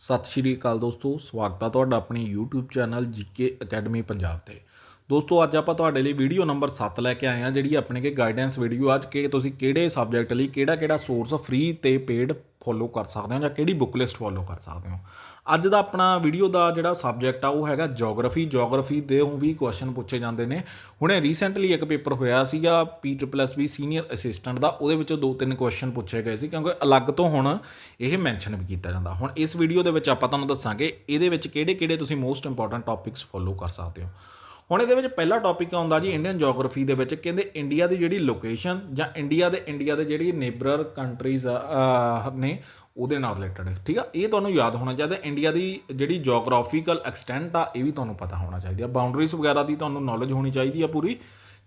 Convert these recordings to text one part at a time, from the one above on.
ਸਤਿ ਸ਼੍ਰੀ ਅਕਾਲ ਦੋਸਤੋ, ਸਵਾਗਤ ਹੈ ਤੁਹਾਡਾ ਆਪਣੇ YouTube channel GK academy Punjab ਤੇ। ਦੋਸਤੋ, ਅੱਜ ਆਪਾਂ ਤੁਹਾਡੇ ਲਈ ਵੀਡੀਓ ਨੰਬਰ 7 ਲੈ ਕੇ ਆਏ ਹਾਂ, ਜਿਹੜੀ ਆਪਣੇ ਕੇ ਗਾਈਡੈਂਸ ਵੀਡੀਓ ਅੱਜ ਕਿ ਤੁਸੀਂ ਕਿਹੜੇ ਸਬਜੈਕਟ ਲਈ ਕਿਹੜਾ ਕਿਹੜਾ ਸੋਰਸ ਫ੍ਰੀ ਤੇ ਪੇਡ ਫੋਲੋ ਕਰ ਸਕਦੇ ਹੋ ਜਾਂ ਕਿਹੜੀ ਬੁੱਕ ਲਿਸਟ ਫੋਲੋ ਕਰ ਸਕਦੇ ਹੋ। ਅੱਜ ਦਾ ਆਪਣਾ ਵੀਡੀਓ ਦਾ ਜਿਹੜਾ ਸਬਜੈਕਟ ਆ, ਉਹ ਹੈਗਾ ਜੀਓਗ੍ਰਾਫੀ ਜੀਓਗ੍ਰਾਫੀ ਦੇ ਵੀ ਕੁਐਸਚਨ ਪੁੱਛੇ ਜਾਂਦੇ ਨੇ। ਹੁਣੇ ਰੀਸੈਂਟਲੀ ਇੱਕ ਪੇਪਰ ਹੋਇਆ ਸੀਗਾ ਪੀ ਸੀਨੀਅਰ ਅਸਿਸਟੈਂਟ ਦਾ। ਉਹਦੇ ਵਿੱਚੋਂ ਦੋ ਤਿੰਨ ਕੁਐਸਚਨ ਪੁੱਛੇ ਗਏ ਸੀ, ਕਿਉਂਕਿ ਅਲੱਗ ਤੋਂ ਹੁਣ ਇਹ ਮੈਂਸ਼ਨ ਵੀ ਕੀਤਾ ਜਾਂਦਾ। ਹੁਣ ਇਸ ਵੀਡੀਓ ਦੇ ਵਿੱਚ ਆਪਾਂ ਤੁਹਾਨੂੰ ਦੱਸਾਂਗੇ, ਇਹਦੇ ਵਿੱਚ ਕਿਹੜੇ ਕਿਹੜੇ ਤੁਸੀਂ ਮੋਸਟ ਇੰਪੋਰਟੈਂਟ ਟੌਪਿਕਸ ਫੋਲੋ ਕਰ ਸਕਦੇ ਹੋ। ਹੁਣ ਇਹਦੇ ਵਿੱਚ ਪਹਿਲਾ ਟੌਪਿਕ ਆਉਂਦਾ ਜੀ ਇੰਡੀਅਨ ਜੀਓਗ੍ਰਾਫੀ ਦੇ ਵਿੱਚ, ਕਹਿੰਦੇ ਇੰਡੀਆ ਦੀ ਜਿਹੜੀ ਲੋਕੇਸ਼ਨ ਜਾਂ ਇੰਡੀਆ ਦੇ ਇੰਡੀਆ ਦੇ ਜਿਹੜੀ ਨੇਬਰਰ ਕੰਟਰੀਜ਼ ਨੇ, ਉਹਦੇ ਨਾਲ ਰਿਲੇਟਡ ਠੀਕ ਆ? ਇਹ ਤੁਹਾਨੂੰ ਯਾਦ ਹੋਣਾ ਚਾਹੀਦਾ ਇੰਡੀਆ ਦੀ ਜਿਹੜੀ ਜੀਓਗ੍ਰਾਫੀਕਲ ਐਕਸਟੈਂਟ ਆ, ਇਹ ਵੀ ਤੁਹਾਨੂੰ ਪਤਾ ਹੋਣਾ ਚਾਹੀਦਾ। ਬਾਉਂਡਰੀਜ਼ ਵਗੈਰਾ ਦੀ ਤੁਹਾਨੂੰ ਨੌਲੇਜ ਹੋਣੀ ਚਾਹੀਦੀ ਆ ਪੂਰੀ।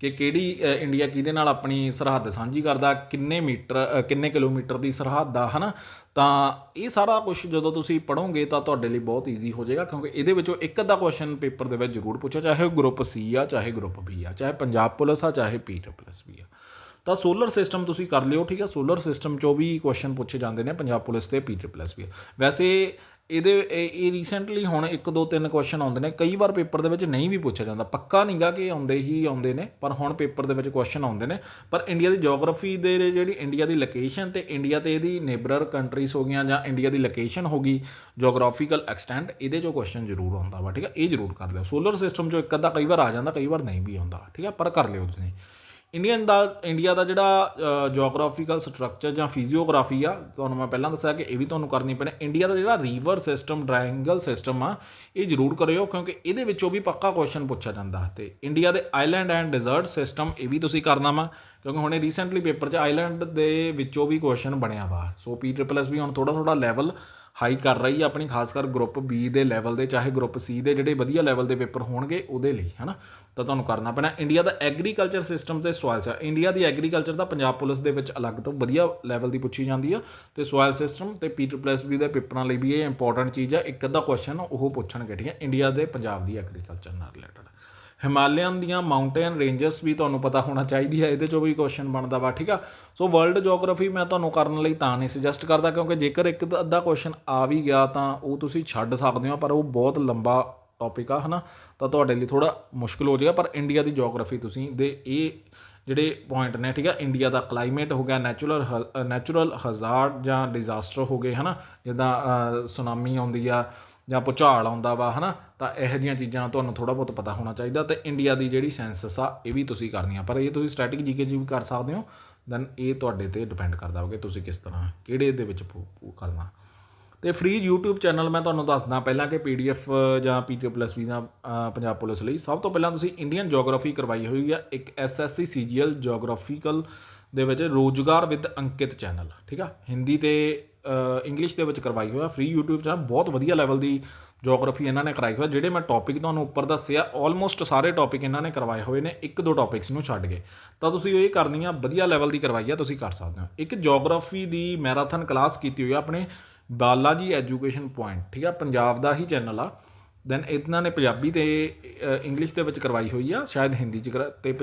ਕਿ ਕਿਹੜੀ ਇੰਡੀਆ ਕਿਹਦੇ ਨਾਲ ਆਪਣੀ ਸਰਹੱਦ ਸਾਂਝੀ ਕਰਦਾ, ਕਿੰਨੇ ਮੀਟਰ ਕਿੰਨੇ ਕਿਲੋਮੀਟਰ ਦੀ ਸਰਹੱਦ ਆ, ਹਨਾ? ਤਾਂ ਇਹ ਸਾਰਾ ਕੁਝ ਜਦੋਂ ਤੁਸੀਂ ਪੜੋਗੇ ਤਾਂ ਤੁਹਾਡੇ ਲਈ ਬਹੁਤ ਈਜ਼ੀ ਹੋ ਜਾਏਗਾ, ਕਿਉਂਕਿ ਇਹਦੇ ਵਿੱਚੋਂ ਇੱਕ ਅੱਧਾ ਕੁਐਸਚਨ ਪੇਪਰ ਦੇ ਵਿੱਚ ਜ਼ਰੂਰ ਪੁੱਛਿਆ, ਚਾਹੇ ਉਹ ਗਰੁੱਪ ਸੀ ਆ, ਚਾਹੇ ਗਰੁੱਪ ਬੀ ਆ, ਚਾਹੇ ਪੰਜਾਬ ਪੁਲਿਸ ਆ, ਚਾਹੇ ਪੀ ਪਲੱਸ ਵੀ ਆ। ਤਾਂ ਸੋਲਰ ਸਿਸਟਮ ਤੁਸੀਂ ਕਰ ਲਿਓ, ਠੀਕ ਹੈ? ਸੋਲਰ ਸਿਸਟਮ ਚੋਂ ਵੀ ਕੁਐਸਚਨ ਪੁੱਛੇ ਜਾਂਦੇ ਨੇ ਪੰਜਾਬ ਪੁਲਿਸ ਤੇ ਪੀ ਪਲੱਸ ਵੀ। ਵੈਸੇ ਇਹਦੇ, ਇਹ ਇਹ ਰੀਸੈਂਟਲੀ ਹੁਣ ਇੱਕ ਦੋ ਤਿੰਨ ਕੁਐਸਚਨ ਆਉਂਦੇ ਨੇ, ਕਈ ਵਾਰ ਪੇਪਰ ਦੇ ਵਿੱਚ ਨਹੀਂ ਵੀ ਪੁੱਛਿਆ ਜਾਂਦਾ। ਪੱਕਾ ਨਹੀਂਗਾ ਕਿ ਆਉਂਦੇ ਹੀ ਆਉਂਦੇ ਨੇ, ਪਰ ਹੁਣ ਪੇਪਰ ਦੇ ਵਿੱਚ ਕੁਐਸਚਨ ਆਉਂਦੇ ਨੇ। ਪਰ ਇੰਡੀਆ ਦੀ ਜੀਓਗ੍ਰਾਫੀ ਦੇ ਜਿਹੜੀ ਇੰਡੀਆ ਦੀ ਲੋਕੇਸ਼ਨ ਤੇ ਇੰਡੀਆ ਤੇ ਇਹਦੀ ਨੇਬਰਰ ਕੰਟਰੀਜ਼ ਹੋ ਗਈਆਂ ਜਾਂ ਇੰਡੀਆ ਦੀ ਲੋਕੇਸ਼ਨ ਹੋ ਗਈ ਜੀਓਗ੍ਰਾਫੀਕਲ ਐਕਸਟੈਂਟ ਇਹਦੇ ਚੋਂ ਕੁਐਸਚਨ ਜ਼ਰੂਰ ਆਉਂਦਾ ਵਾ, ਠੀਕ ਹੈ? ਇਹ ਜ਼ਰੂਰ ਕਰ ਲਿਓ। ਸੋਲਰ ਸਿਸਟਮ ਚੋਂ ਇੱਕ ਅੱਧਾ ਕਈ ਵਾਰ ਆ ਜਾਂਦਾ, ਕਈ ਵਾਰ ਨਹੀਂ ਵੀ ਆਉਂਦਾ, ਠੀਕ ਹੈ? ਪਰ ਕਰ ਲਿਓ ਤੁਸੀਂ। ਇੰਡੀਅਨ ਦਾ ਇੰਡੀਆ ਦਾ ਜਿਹੜਾ ਜੀਓਗ੍ਰਾਫੀਕਲ ਸਟਰਕਚਰ ਜਾਂ ਫਿਜ਼ੀਓਗ੍ਰਾਫੀ ਆ, ਤੁਹਾਨੂੰ ਮੈਂ ਪਹਿਲਾਂ ਦੱਸਿਆ ਕਿ ਇਹ ਵੀ ਤੁਹਾਨੂੰ ਕਰਨੀ ਪੈਣੀ। ਇੰਡੀਆ ਦਾ ਜਿਹੜਾ ਰੀਵਰ ਸਿਸਟਮ ਟ੍ਰਾਇੰਗਲ ਸਿਸਟਮ ਆ, ਇਹ ਜ਼ਰੂਰ ਕਰਿਓ, ਕਿਉਂਕਿ ਇਹਦੇ ਵਿੱਚੋਂ ਵੀ ਪੱਕਾ ਕੁਐਸਚਨ ਪੁੱਛਿਆ ਜਾਂਦਾ ਤੇ ਇੰਡੀਆ ਦੇ ਆਈਲੈਂਡ ਐਂਡ ਡੈਜ਼ਰਟ ਸਿਸਟਮ ਇਹ ਵੀ ਤੁਸੀਂ ਕਰਨਾ ਵਾ, ਕਿਉਂਕਿ ਹੁਣੇ ਰੀਸੈਂਟਲੀ ਪੇਪਰ 'ਚ ਆਈਲੈਂਡ ਦੇ ਵਿੱਚੋਂ ਵੀ ਕੁਐਸਚਨ ਬਣਿਆ ਵਾ। ਸੋ ਪੀ ਟ੍ਰਿਪਲ ਐਸ ਵੀ ਹੁਣ ਥੋੜਾ ਥੋੜਾ ਲੈਵਲ ਹਾਈ ਕਰ ਰਹੀ ਹੈ ਆਪਣੀ, ਖਾਸ ਕਰ ਗਰੁੱਪ ਬੀ ਦੇ ਲੈਵਲ ਦੇ, ਚਾਹੇ ਗਰੁੱਪ ਸੀ ਦੇ ਜਿਹੜੇ ਵਧੀਆ ਲੈਵਲ ਦੇ ਪੇਪਰ ਹੋਣਗੇ ਉਹਦੇ ਲਈ, ਹਨਾ? ਤਾਂ ਤੁਹਾਨੂੰ ਕਰਨਾ ਪੈਣਾ। ਇੰਡੀਆ ਦਾ ਐਗਰੀਕਲਚਰ ਸਿਸਟਮ ਤੇ ਸੋਇਲ ਸਾ ਇੰਡੀਆ ਦੀ ਐਗਰੀਕਲਚਰ ਦਾ ਪੰਜਾਬ ਪੁਲਿਸ ਦੇ ਵਿੱਚ ਅਲੱਗ ਤੋਂ ਵਧੀਆ ਲੈਵਲ ਦੀ ਪੁੱਛੀ ਜਾਂਦੀ ਆ। ਤੇ ਸੋਇਲ ਸਿਸਟਮ ਤੇ ਪੀ ਪਲੱਸ ਵੀ ਦੇ ਪੇਪਰਾਂ ਲਈ ਵੀ ਇਹ ਇੰਪੋਰਟੈਂਟ ਚੀਜ਼ ਆ। ਇੱਕ ਅੱਧਾ ਕੁਐਸਚਨ ਉਹ ਪੁੱਛਣਗੇ, ਠੀਕ ਹੈ? ਇੰਡੀਆ ਦੇ ਪੰਜਾਬ ਦੀ ਐਗਰੀਕਲਚਰ ਨਾਲ ਰਿਲੇਟਡ ਹਿਮਾਲਿਅਨ ਦੀਆਂ ਮਾਊਂਟੇਨ ਰੇਂਜਸ ਵੀ ਤੁਹਾਨੂੰ ਪਤਾ ਹੋਣਾ ਚਾਹੀਦੀ ਹੈ, ਇਹਦੇ ਚੋਂ ਵੀ ਕੁਐਸਚਨ ਬਣਦਾ ਵਾ, ਠੀਕ ਆ? ਸੋ ਵਰਲਡ ਜੀਓਗ੍ਰਾਫੀ ਮੈਂ ਤੁਹਾਨੂੰ ਕਰਨ ਲਈ ਤਾਂ ਨਹੀਂ ਸੁਜੈਸਟ ਕਰਦਾ, ਕਿਉਂਕਿ ਜੇਕਰ ਇੱਕ ਅੱਧਾ ਕੁਐਸਚਨ ਆ ਵੀ ਗਿਆ ਤਾਂ ਉਹ ਤੁਸੀਂ ਛੱਡ ਸਕਦੇ ਹੋ, ਪਰ ਉਹ ਬਹੁਤ ਲੰਬਾ ਟੌਪਿਕ ਆ, ਹਨਾ? ਤਾਂ ਤੁਹਾਡੇ ਲਈ ਥੋੜਾ ਮੁਸ਼ਕਲ ਹੋ ਜਾਏਗਾ, ਪਰ ਇੰਡੀਆ ਦੀ ਜੀਓਗ੍ਰਾਫੀ ਤੁਸੀਂ ਦੇ ਇਹ ਜਿਹੜੇ ਪੁਆਇੰਟ ਨੇ, ਠੀਕ ਆ? ਇੰਡੀਆ ਦਾ ਕਲਾਈਮੇਟ ਹੋ ਗਿਆ ਨੈਚੁਰਲ ਨੈਚੁਰਲ ਹਜ਼ਾਰਡ ਜਾਂ ਡਿਜ਼ਾਸਟਰ ਹੋ ਗਏ, ਹਨਾ? ਜਿੱਦਾਂ ਸੁਨਾਮੀ ਆਉਂਦੀ ਆ ਜਾਂ ਭੂਚਾਲ ਆਉਂਦਾ ਵਾ, ਹਨਾ, ਤਾਂ ਇਹੋ ਜਿਹੀਆਂ ਚੀਜ਼ਾਂ ਤੁਹਾਨੂੰ ਥੋੜਾ ਬਹੁਤ ਪਤਾ ਹੋਣਾ ਚਾਹੀਦਾ ਤੇ ਇੰਡੀਆ ਦੀ ਜਿਹੜੀ ਸੈਂਸਸ ਆ, ਇਹ ਵੀ ਤੁਸੀਂ ਕਰਨੀ ਆ ਪਰ ਇਹ ਤੁਸੀਂ ਸਟੈਟਿਕ ਜੀਕੇ ਜੀ ਵੀ ਕਰ ਸਕਦੇ ਹੋ ਦੈਨ ਇਹ ਤੁਹਾਡੇ ਤੇ ਡਿਪੈਂਡ ਕਰਦਾ ਹੋਵੇ ਤੁਸੀਂ ਕਿਸ ਤਰ੍ਹਾਂ, ਕਿਹੜੇ ਦੇ ਵਿੱਚ ਕਰਨਾ। ਤੇ ਫ੍ਰੀ YouTube ਚੈਨਲ ਮੈਂ ਤੁਹਾਨੂੰ ਦੱਸਦਾ ਪਹਿਲਾਂ ਕਿ PDF ਜਾਂ PTO ਪਲੱਸ ਵੀ ਜਾਂ ਪੰਜਾਬ ਪੁਲਿਸ ਲਈ ਸਭ ਤੋਂ ਪਹਿਲਾਂ ਤੁਸੀਂ ਇੰਡੀਅਨ ਜੀਓਗ੍ਰਾਫੀ ਕਰਵਾਈ ਹੋਈ ਆ, ਇੱਕ SSC CGL ਜੀਓਗ੍ਰਾਫੀਕਲ ਦੇ ਵਿੱਚ ਰੋਜ਼ਗਾਰ ਵਿਦ ਅੰਕਿਤ ਚੈਨਲ ਠੀਕ ਆ? ਹਿੰਦੀ ਤੇ ਇੰਗਲਿਸ਼ ਦੇ ਵਿੱਚ ਕਰਵਾਈ ਹੋਇਆ ਫ੍ਰੀ YouTube ਚੈਨਲ ਬਹੁਤ ਵਧੀਆ ਲੈਵਲ ਦੀ ਜੀਓਗ੍ਰਾਫੀ ਇਹਨਾਂ ਨੇ ਕਰਾਈ ਹੋਇਆ ਜਿਹੜੇ ਮੈਂ ਟੌਪਿਕ ਤੁਹਾਨੂੰ ਉੱਪਰ ਦੱਸਿਆ ਆਲਮੋਸਟ ਸਾਰੇ ਟੌਪਿਕ ਇਹਨਾਂ ਨੇ ਕਰਵਾਏ ਹੋਏ ਨੇ, ਇੱਕ ਦੋ ਟੌਪਿਕਸ ਨੂੰ ਛੱਡ ਕੇ। ਤਾਂ ਤੁਸੀਂ ਇਹ ਕਰਨੀ ਆ, ਵਧੀਆ ਲੈਵਲ ਦੀ ਕਰਵਾਈ ਆ, ਤੁਸੀਂ ਕਰ ਸਕਦੇ ਹੋ। ਇੱਕ ਜੀਓਗ੍ਰਾਫੀ ਦੀ ਮੈਰਾਥਨ ਕਲਾਸ ਕੀਤੀ ਹੋਈ ਆ ਆਪਣੇ ਬਾਲਾ ਜੀ ਐਜੂਕੇਸ਼ਨ ਪੁਆਇੰਟ ਠੀਕ ਆ, ਪੰਜਾਬ ਦਾ ਹੀ ਚੈਨਲ ਆ। ਦੈਨ ਇਹਨਾਂ ਨੇ ਪੰਜਾਬੀ ਤੇ ਇੰਗਲਿਸ਼ ਦੇ ਵਿੱਚ ਕਰਵਾਈ ਹੋਈ ਆ, ਸ਼ਾਇਦ ਹਿੰਦੀ ਚ ਕਰਾ- ਤੇ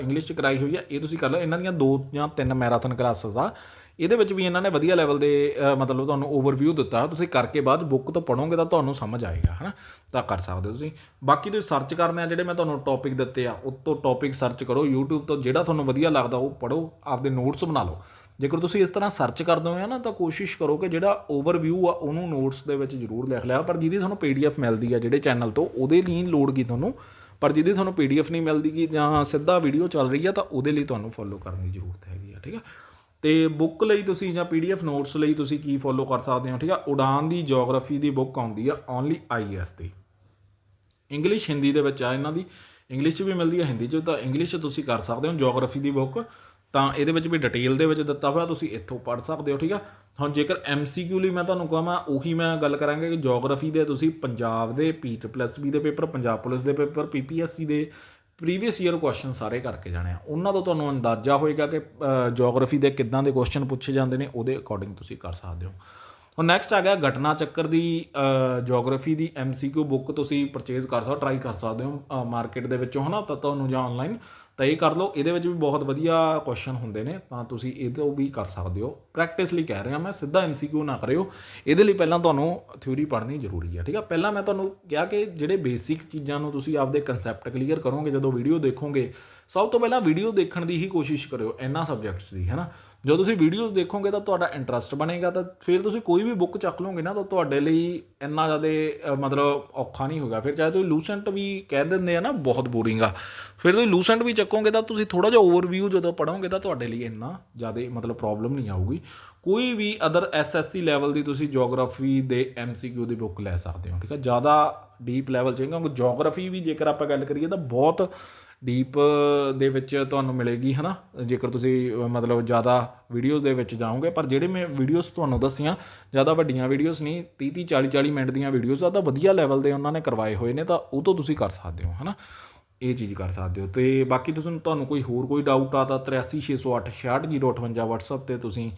ਇੰਗਲਿਸ਼ ਚ ਕਰਾਈ ਹੋਈ ਆ, ਇਹ ਤੁਸੀਂ ਕਰ ਲਓ, ਇਹਨਾਂ ਦੀਆਂ ਦੋ ਜਾਂ ਤਿੰਨ ਮੈਰਾਥਨ ਕਲਾਸਸ ਆ। ਇਹਦੇ ਵਿੱਚ ਵੀ ਇਹਨਾਂ ਨੇ ਵਧੀਆ ਲੈਵਲ ਦੇ ਮਤਲਬ ਤੁਹਾਨੂੰ ਓਵਰਵਿਊ ਦਿੱਤਾ। ਤੁਸੀਂ ਕਰਕੇ ਬਾਅਦ ਬੁੱਕ ਤੋਂ ਪੜੋਗੇ ਤਾਂ ਤੁਹਾਨੂੰ ਸਮਝ ਆਏਗਾ, ਹਨਾ? ਤਾਂ ਕਰ ਸਕਦੇ ਹੋ ਤੁਸੀਂ। ਬਾਕੀ ਤੁਸੀਂ ਸਰਚ ਕਰਨੇ ਆ ਜਿਹੜੇ ਮੈਂ ਤੁਹਾਨੂੰ ਟੌਪਿਕ ਦਿੱਤੇ ਆ, ਉਹ ਤੋਂ ਟੌਪਿਕ ਸਰਚ ਕਰੋ। YouTube ਤੋਂ ਜਿਹੜਾ ਤੁਹਾਨੂੰ ਵਧੀਆ ਲੱਗਦਾ, ਉਹ ਪੜੋ ਆਪਦੇ ਨੋਟਸ ਬਣਾ ਲਓ। ਜੇਕਰ ਤੁਸੀਂ ਇਸ ਤਰ੍ਹਾਂ ਸਰਚ ਕਰਦੇ ਹੋ ਨਾ, ਤਾਂ ਕੋਸ਼ਿਸ਼ ਕਰੋ ਕਿ ਜਿਹੜਾ ਓਵਰਵਿਊ ਆ, ਉਹਨੂੰ ਨੋਟਸ ਦੇ ਵਿੱਚ ਜ਼ਰੂਰ ਲਿਖ ਲਿਆ। ਪਰ ਜਿਹਦੀ ਤੁਹਾਨੂੰ ਪੀਡੀਐਫ ਮਿਲਦੀ ਆ ਜਿਹੜੇ ਚੈਨਲ ਤੋਂ, ਉਹਦੇ ਲਈ ਲੋੜ ਕੀ ਤੁਹਾਨੂੰ। ਪਰ ਜਿਹਦੀ ਤੁਹਾਨੂੰ ਪੀਡੀਐਫ ਨਹੀਂ ਮਿਲਦੀ ਗੀ ਜਾਂ ਸਿੱਧਾ ਵੀਡੀਓ ਚੱਲ ਰਹੀ ਆ, ਤਾਂ ਉਹਦੇ ਲਈ ਤੁਹਾਨੂੰ ਫੋਲੋ ਕਰਨ ਦੀ ਜ਼ਰੂਰਤ ਹੈਗੀ ਆ, ਠੀਕ ਆ? ਤੇ ਬੁੱਕ ਲਈ ਤੁਸੀਂ ਜਾਂ ਪੀਡੀਐਫ ਨੋਟਸ ਲਈ ਤੁਸੀਂ ਕੀ ਫੋਲੋ ਕਰ ਸਕਦੇ ਹੋ, ਠੀਕ ਆ? ਉਡਾਨ ਦੀ ਜੀਓਗ੍ਰਾਫੀ ਦੀ ਬੁੱਕ ਆਉਂਦੀ ਆ ਓਨਲੀ ਆਈਐਸ ਦੀ। ਇੰਗਲਿਸ਼ ਹਿੰਦੀ ਦੇ ਵਿੱਚ ਆ ਇਹਨਾਂ ਦੀ। ਇੰਗਲਿਸ਼ 'ਚ ਵੀ ਮਿਲਦੀ ਹੈ ਹਿੰਦੀ 'ਚ ਤਾਂ ਇੰਗਲਿਸ਼ 'ਚ ਤੁਸੀਂ ਕਰ ਸਕਦੇ ਹੋ ਜੀਓਗ੍ਰਾਫੀ ਦੀ ਬੁੱਕ ਤਾਂ ਇਹਦੇ ਵਿੱਚ ਵੀ ਡਿਟੇਲ ਦੇ ਵਿੱਚ ਦਿੱਤਾ ਹੋਇਆ, ਤੁਸੀਂ ਇੱਥੋਂ ਪੜ੍ਹ ਸਕਦੇ ਹੋ, ਠੀਕ ਆ? ਹੁਣ ਜੇਕਰ ਐਮਸੀਕਿਊ ਲਈ ਮੈਂ ਤੁਹਾਨੂੰ ਕਹਾਂ ਉਹੀ ਮੈਂ ਗੱਲ ਕਰਾਂਗਾ ਕਿ ਜੀਓਗ੍ਰਾਫੀ ਦੇ ਤੁਸੀਂ ਪੰਜਾਬ ਦੇ ਪੀਟ ਪਲੱਸ ਬੀ ਦੇ ਪੇਪਰ, ਪੰਜਾਬ ਪੁਲਿਸ ਦੇ ਪੇਪਰ ਪੀਪੀਐਸਸੀ ਦੇ ਪ੍ਰੀਵੀਅਸ ਈਅਰ ਕੁਐਸਚਨ ਸਾਰੇ ਕਰਕੇ ਜਾਣੇ ਆ। ਉਹਨਾਂ ਤੋਂ ਤੁਹਾਨੂੰ ਅੰਦਾਜ਼ਾ ਹੋਏਗਾ ਕਿ ਜੀਓਗ੍ਰਾਫੀ ਦੇ ਕਿੱਦਾਂ ਦੇ ਕੁਐਸਚਨ ਪੁੱਛੇ ਜਾਂਦੇ ਨੇ, ਉਹਦੇ ਅਕੋਰਡਿੰਗ ਤੁਸੀਂ ਕਰ ਸਕਦੇ ਹੋ। ਹੁਣ ਨੈਕਸਟ ਆ ਗਿਆ ਘਟਨਾ ਚੱਕਰ ਦੀ ਜੀਓਗ੍ਰਾਫੀ ਦੀ ਐਮਸੀਕਿਊ ਬੁੱਕ ਤੁਸੀਂ ਪਰਚੇਜ਼ ਕਰ ਸਕਦੇ ਟਰਾਈ ਕਰ ਸਕਦੇ ਹੋ ਮਾਰਕੀਟ ਦੇ ਵਿੱਚੋਂ, ਹਨਾ? ਤਾਂ ਤੁਹਾਨੂੰ ਜਾਂ ਆਨਲਾਈਨ ਤਾਂ ਇਹ ਕਰ ਲਓ। ਇਹਦੇ ਵਿੱਚ ਵੀ ਬਹੁਤ ਵਧੀਆ ਕੁਐਸਚਨ ਹੁੰਦੇ ਨੇ, ਤਾਂ ਤੁਸੀਂ ਇਹ ਤੋਂ ਵੀ ਕਰ ਸਕਦੇ ਹੋ। ਪ੍ਰੈਕਟਿਸ ਲਈ ਕਹਿ ਰਿਹਾ ਮੈਂ, ਸਿੱਧਾ ਐਮਸੀਕਿਊ ਨਾ ਕਰਿਓ। ਇਹਦੇ ਲਈ ਪਹਿਲਾਂ ਤੁਹਾਨੂੰ ਥਿਊਰੀ ਪੜ੍ਹਨੀ ਜ਼ਰੂਰੀ ਹੈ ਠੀਕ ਹੈ ਪਹਿਲਾਂ ਮੈਂ ਤੁਹਾਨੂੰ ਕਿਹਾ ਕਿ ਜਿਹੜੇ ਬੇਸਿਕ ਚੀਜ਼ਾਂ ਨੂੰ ਤੁਸੀਂ ਆਪਦੇ ਕਨਸੈਪਟ ਕਲੀਅਰ ਕਰੋਗੇ, ਜਦੋਂ ਵੀਡੀਓ ਦੇਖੋਗੇ, ਸਭ ਤੋਂ ਪਹਿਲਾਂ ਵੀਡੀਓ ਦੇਖਣ ਦੀ ਹੀ ਕੋਸ਼ਿਸ਼ ਕਰਿਓ, ਇਹਨਾਂ ਸਬਜੈਕਟਸ ਦੀ, ਹੈਨਾ? ਜਦੋਂ ਤੁਸੀਂ ਵੀਡੀਓਜ਼ ਦੇਖੋਗੇ ਤਾਂ ਤੁਹਾਡਾ ਇੰਟਰਸਟ ਬਣੇਗਾ, ਤਾਂ ਫਿਰ ਤੁਸੀਂ ਕੋਈ ਵੀ ਬੁੱਕ ਚੱਕ ਲਓਗੇ ਨਾ ਤਾਂ ਤੁਹਾਡੇ ਲਈ ਇੰਨਾ ਜ਼ਿਆਦਾ ਮਤਲਬ ਔਖਾ ਨਹੀਂ ਹੋਗਾ ਫਿਰ ਚਾਹੇ ਤੁਸੀਂ ਲੂਸੈਂਟ ਵੀ ਕਹਿ ਦਿੰਦੇ ਆ ਨਾ, ਬਹੁਤ ਬੋਰਿੰਗ ਆ। ਫਿਰ ਤੁਸੀਂ ਲੂਸੈਂਟ ਵੀ ਚੱਕੋਗੇ ਤਾਂ ਤੁਸੀਂ ਥੋੜਾ ਜਿਹਾ ਓਵਰਵਿਊ ਜਦੋਂ ਪੜੋਗੇ ਤਾਂ ਤੁਹਾਡੇ ਲਈ ਇੰਨਾ ਜ਼ਿਆਦਾ, ਮਤਲਬ ਪ੍ਰੋਬਲਮ ਨਹੀਂ ਆਊਗੀ। ਕੋਈ ਵੀ ਅਦਰ ਐਸਐਸਸੀ ਲੈਵਲ ਦੀ ਤੁਸੀਂ ਜੀਓਗ੍ਰਾਫੀ ਦੇ ਐਮਸੀਕਿਊ ਦੀ ਬੁੱਕ ਲੈ ਸਕਦੇ ਹੋ, ਠੀਕ ਹੈ ਜ਼ਿਆਦਾ ਡੀਪ ਲੈਵਲ 'ਚ ਕਿਉਂਕਿ ਜੀਓਗ੍ਰਾਫੀ ਵੀ ਜੇਕਰ ਆਪਾਂ ਗੱਲ ਕਰੀਏ ਤਾਂ ਬਹੁਤ ਡੀਪ ਦੇ ਵਿੱਚ ਤੁਹਾਨੂੰ ਮਿਲੇਗੀ ਹੈ ਨਾ ਜੇਕਰ ਤੁਸੀਂ ਮਤਲਬ ਜ਼ਿਆਦਾ ਵੀਡੀਓਜ਼ ਦੇ ਵਿੱਚ ਜਾਓਗੇ, ਪਰ ਜਿਹੜੇ ਮੈਂ ਵੀਡੀਓਜ਼ ਤੁਹਾਨੂੰ ਦੱਸੀਆਂ, ਜ਼ਿਆਦਾ ਵੱਡੀਆਂ ਵੀਡੀਓਜ਼ ਨਹੀਂ 30 30 40 40 ਮਿੰਟ ਦੀਆਂ ਵੀਡੀਓਜ਼ ਆ ਤਾਂ ਵਧੀਆ ਲੈਵਲ ਦੇ ਉਹਨਾਂ ਨੇ ਕਰਵਾਏ ਹੋਏ ਨੇ, ਤਾਂ ਉਹ ਤੋਂ ਤੁਸੀਂ ਕਰ ਸਕਦੇ ਹੋ ਹੈ ਨਾ ਇਹ ਚੀਜ਼ ਕਰ ਸਕਦੇ ਹੋ। ਤੇ ਬਾਕੀ ਤੁਸੀਂ, ਤੁਹਾਨੂੰ ਕੋਈ ਹੋਰ ਕੋਈ ਡਾਊਟ ਆ ਤਾਂ 83608 66058 WhatsApp ਤੇ ਤੁਸੀਂ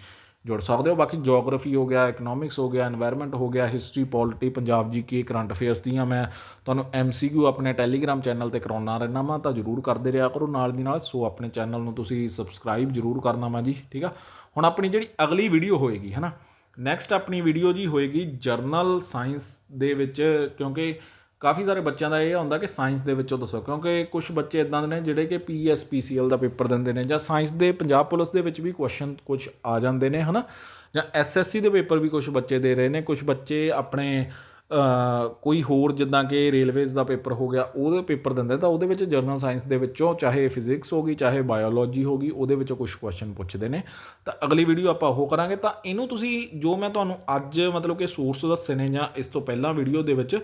ਜੁੜ ਸਕਦੇ ਹੋ। ਬਾਕੀ ਜੋਗ੍ਰਾਫੀ ਹੋ ਗਿਆ ਇਕਨੋਮਿਕਸ ਹੋ ਗਿਆ এনवायरमेंट ਹੋ ਗਿਆ ਹਿਸਟਰੀ ਪੋਲਿਟੀ ਪੰਜਾਬ ਜੀ ਕੀ ਕਰੰਟ ਅਫੇਅਰਸ ਦੀਆਂ ਮੈਂ ਤੁਹਾਨੂੰ ਐਮਸੀਕਿਊ ਆਪਣੇ ਟੈਲੀਗ੍ਰਾਮ ਚੈਨਲ ਤੇ ਕਰਾਉਣਾ ਰਹਿਣਾ ਮੈਂ ਤਾਂ ਜਰੂਰ ਕਰਦੇ ਰਿਹਾ ਕਰੋ। ਨਾਲ ਦੀ ਨਾਲ ਸੋ ਆਪਣੇ ਚੈਨਲ ਨੂੰ ਤੁਸੀਂ ਸਬਸਕ੍ਰਾਈਬ ਜਰੂਰ ਕਰਨਾ ਮੈਂ ਜੀ, ਠੀਕ ਆ? ਹੁਣ ਆਪਣੀ ਜਿਹੜੀ ਅਗਲੀ ਵੀਡੀਓ ਹੋਏਗੀ, ਹੈਨਾ? ਨੈਕਸਟ ਆਪਣੀ ਵੀਡੀਓ ਜੀ ਹੋਏਗੀ ਜਰਨਲ ਸਾਇੰਸ ਦੇ ਵਿੱਚ, ਕਿਉਂਕਿ ਕਾਫੀ ਸਾਰੇ ਬੱਚਿਆਂ ਦਾ ਇਹ ਹੁੰਦਾ ਕਿ ਸਾਇੰਸ ਦੇ ਵਿੱਚੋਂ ਦੱਸੋ, ਕਿਉਂਕਿ ਕੁਝ ਬੱਚੇ ਇਦਾਂ ਦੇ ਨੇ ਜਿਹੜੇ ਕਿ ਪੀਐਸਪੀਸੀਐਲ ਦਾ ਪੇਪਰ ਦਿੰਦੇ ਨੇ ਜਾਂ ਸਾਇੰਸ ਦੇ ਪੰਜਾਬ ਪੁਲਿਸ ਦੇ ਵਿੱਚ ਵੀ ਕੁਐਸਚਨ ਕੁਝ ਆ ਜਾਂਦੇ ਨੇ, ਹਨਾ? ਜਾਂ ਐਸਐਸਸੀ ਦੇ ਪੇਪਰ ਵੀ ਕੁਝ ਬੱਚੇ ਦੇ ਰਹੇ ਨੇ ਕੁਝ ਬੱਚੇ ਆਪਣੇ ਕੋਈ ਹੋਰ ਜਿੱਦਾਂ ਕਿ ਰੇਲਵੇਜ਼ ਦਾ ਪੇਪਰ ਹੋ ਗਿਆ, ਉਹਦੇ ਪੇਪਰ ਦਿੰਦੇ ਤਾਂ ਉਹਦੇ ਵਿੱਚ ਜਰਨਲ ਸਾਇੰਸ ਦੇ ਵਿੱਚੋਂ ਚਾਹੇ ਫਿਜ਼ਿਕਸ ਹੋਗੀ ਚਾਹੇ ਬਾਇਓਲੋਜੀ ਹੋਗੀ ਉਹਦੇ ਵਿੱਚੋਂ ਕੁਝ ਕੁਐਸਚਨ ਪੁੱਛਦੇ ਨੇ। ਤਾਂ ਅਗਲੀ ਵੀਡੀਓ ਆਪਾਂ ਉਹ ਕਰਾਂਗੇ, ਤਾਂ ਇਹਨੂੰ ਤੁਸੀਂ ਜੋ ਮੈਂ ਤੁਹਾਨੂੰ ਅੱਜ ਮਤਲਬ ਕਿ ਸੋਰਸ ਦੱਸੇ ਨੇ ਜਾਂ ਇਸ ਤੋਂ ਪਹਿਲਾਂ ਵੀਡੀਓ ਦੇ ਵਿੱਚ,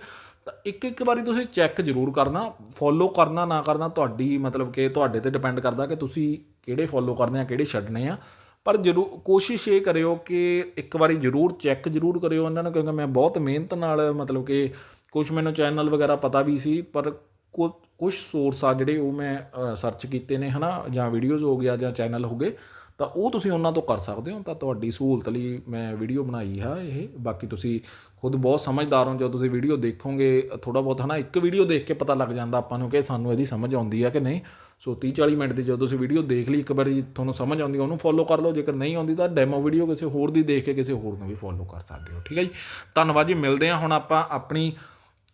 ਤਾਂ ਇੱਕ ਇੱਕ ਵਾਰੀ ਤੁਸੀਂ ਚੈੱਕ ਜ਼ਰੂਰ ਕਰਨਾ ਫੋਲੋ ਕਰਨਾ ਨਾ ਕਰਨਾ, ਤੁਹਾਡੀ ਮਤਲਬ ਕਿ ਤੁਹਾਡੇ ਤੇ ਡਿਪੈਂਡ ਕਰਦਾ ਕਿ ਤੁਸੀਂ ਕਿਹੜੇ ਫੋਲੋ ਕਰਨੇ ਆ, ਕਿਹੜੇ ਛੱਡਣੇ ਆ। ਪਰ ਜ਼ਰੂਰ ਕੋਸ਼ਿਸ਼ ਇਹ ਕਰਿਓ ਕਿ ਇੱਕ ਵਾਰੀ ਜ਼ਰੂਰ ਚੈੱਕ ਜ਼ਰੂਰ ਕਰਿਓ ਉਹਨਾਂ ਨੂੰ, ਕਿਉਂਕਿ ਮੈਂ ਬਹੁਤ ਮਿਹਨਤ ਨਾਲ ਮਤਲਬ ਕਿ ਕੁਝ ਮੈਨੂੰ ਚੈਨਲ ਵਗੈਰਾ ਪਤਾ ਵੀ ਸੀ, ਪਰ ਕੁਝ ਸੋਰਸ ਆ ਜਿਹੜੇ ਉਹ ਮੈਂ ਸਰਚ ਕੀਤੇ ਨੇ ਹਨਾ, ਜਾਂ ਵੀਡੀਓਜ਼ ਹੋ ਗਿਆ ਜਾਂ ਚੈਨਲ ਹੋ ਗਏ ਤਾਂ ਉਹ ਤੁਸੀਂ ਉਹਨਾਂ ਤੋਂ ਕਰ ਸਕਦੇ ਹੋ, ਤਾਂ ਤੁਹਾਡੀ ਸਹੂਲਤ ਲਈ ਮੈਂ ਵੀਡੀਓ ਬਣਾਈ ਹੈ ਇਹ। ਬਾਕੀ ਤੁਸੀਂ ਖੁਦ ਬਹੁਤ ਸਮਝਦਾਰ ਹੋ, ਜਦੋਂ ਤੁਸੀਂ ਵੀਡੀਓ ਦੇਖੋਗੇ ਥੋੜਾ ਬਹੁਤ ਹਨਾ, ਇੱਕ ਵੀਡੀਓ ਦੇਖ ਕੇ ਪਤਾ ਲੱਗ ਜਾਂਦਾ ਆਪਾਂ ਨੂੰ ਕਿ ਸਾਨੂੰ ਇਹਦੀ ਸਮਝ ਆਉਂਦੀ ਹੈ ਕਿ ਨਹੀਂ। ਸੋ 30 40 ਮਿੰਟ ਦੀ ਜਦੋਂ ਤੁਸੀਂ ਵੀਡੀਓ ਦੇਖ ਲਈ, ਇੱਕ ਵਾਰੀ ਤੁਹਾਨੂੰ ਸਮਝ ਆਉਂਦੀ, ਉਹਨੂੰ ਫੋਲੋ ਕਰ ਲਓ। ਜੇਕਰ ਨਹੀਂ ਆਉਂਦੀ, ਤਾਂ ਡੈਮੋ ਵੀਡੀਓ ਕਿਸੇ ਹੋਰ ਦੀ ਦੇਖ ਕੇ ਕਿਸੇ ਹੋਰ ਨੂੰ ਵੀ ਫੋਲੋ ਕਰ ਸਕਦੇ ਹੋ। ਠੀਕ ਹੈ ਜੀ? ਧੰਨਵਾਦ ਜੀ, ਮਿਲਦੇ ਹਾਂ ਹੁਣ ਆਪਾਂ ਆਪਣੀ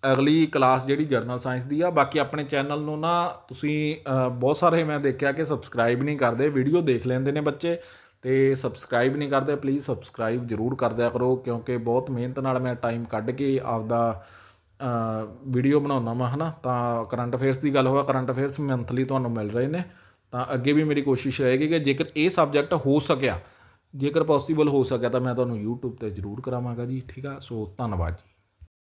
ਅਗਲੀ ਕਲਾਸ ਜਿਹੜੀ ਜਰਨਲ ਸਾਇੰਸ ਦੀ ਆ, ਬਾਕੀ ਆਪਣੇ ਚੈਨਲ ਨੂੰ ਨਾ ਤੁਸੀਂ ਬਹੁਤ ਸਾਰੇ ਮੈਂ ਦੇਖਿਆ ਕਿ ਸਬਸਕ੍ਰਾਈਬ ਨਹੀਂ ਕਰਦੇ ਵੀਡੀਓ ਦੇਖ ਲੈਂਦੇ ਨੇ ਬੱਚੇ, ਤੇ ਸਬਸਕ੍ਰਾਈਬ ਨਹੀਂ ਕਰਦੇ ਪਲੀਜ਼ ਸਬਸਕ੍ਰਾਈਬ ਜ਼ਰੂਰ ਕਰ ਦਿਆ ਕਰੋ, ਕਿਉਂਕਿ ਬਹੁਤ ਮਿਹਨਤ ਨਾਲ ਮੈਂ ਟਾਈਮ ਕੱਢ ਕੇ ਆਪਦਾ ਵੀਡੀਓ ਬਣਾਉਣਾ ਵਾ, ਹਨਾ? ਤਾਂ ਕਰੰਟ ਅਫੇਅਰਸ ਦੀ ਗੱਲ ਹੋਇਆ ਕਰੰਟ ਅਫੇਅਰਸ ਮੰਥਲੀ ਤੁਹਾਨੂੰ ਮਿਲ ਰਹੇ ਨੇ, ਤਾਂ ਅੱਗੇ ਵੀ ਮੇਰੀ ਕੋਸ਼ਿਸ਼ ਰਹੇਗੀ ਕਿ ਜੇਕਰ ਇਹ ਸਬਜੈਕਟ ਹੋ ਸਕਿਆ, ਜੇਕਰ ਪੋਸੀਬਲ ਹੋ ਸਕਿਆ ਤਾਂ ਮੈਂ ਤੁਹਾਨੂੰ YouTube ਤੇ ਜ਼ਰੂਰ ਕਰਾਵਾਂਗਾ ਜੀ, ਠੀਕ ਆ? ਸੋ ਧੰਨਵਾਦ ਜੀ।